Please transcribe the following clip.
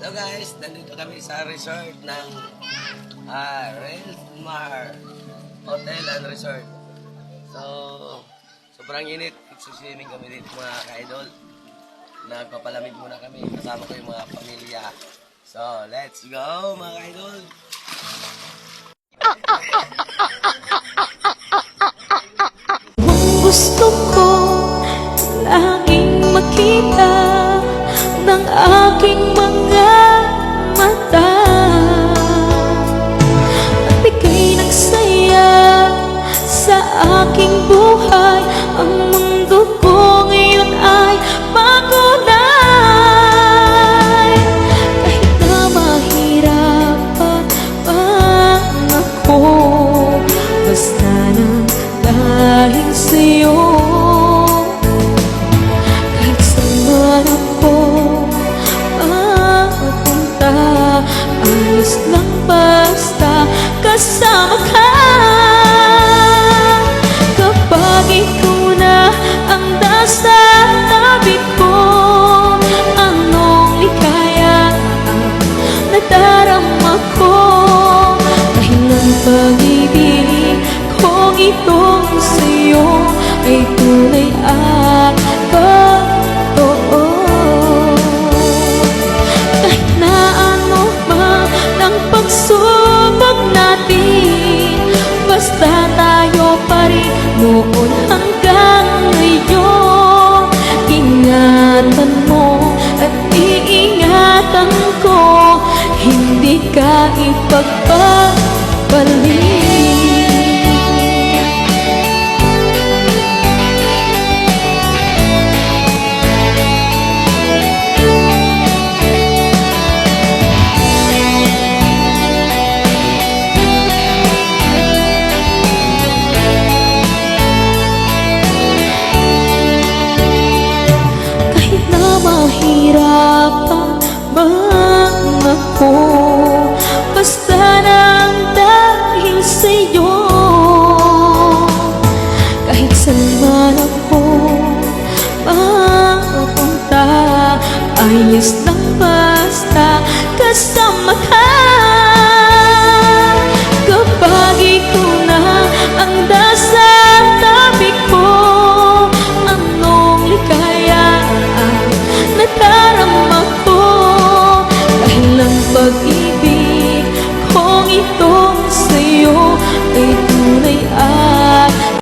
So guys, nandito kami sa resort ng uh, Mar Hotel and Resort. So, sobrang init. Suswimming kami dito mga ka-idol. Nagpapalamig muna kami. Kasama ko yung mga pamilya. So, let's go mga ka-idol. Gusto ko ng aking mga mata Ayos lang basta kasama ka. Kapag ikaw na ang nasa tabi ko Anong likaya nadarama ko? Dahil ang pag-ibig kong itong sa'yo Ay tunay at Basta tayo pa rin noon hanggang ngayon. Ingatan mo at iingatan ko Hindi ka ipagpapalik не станет.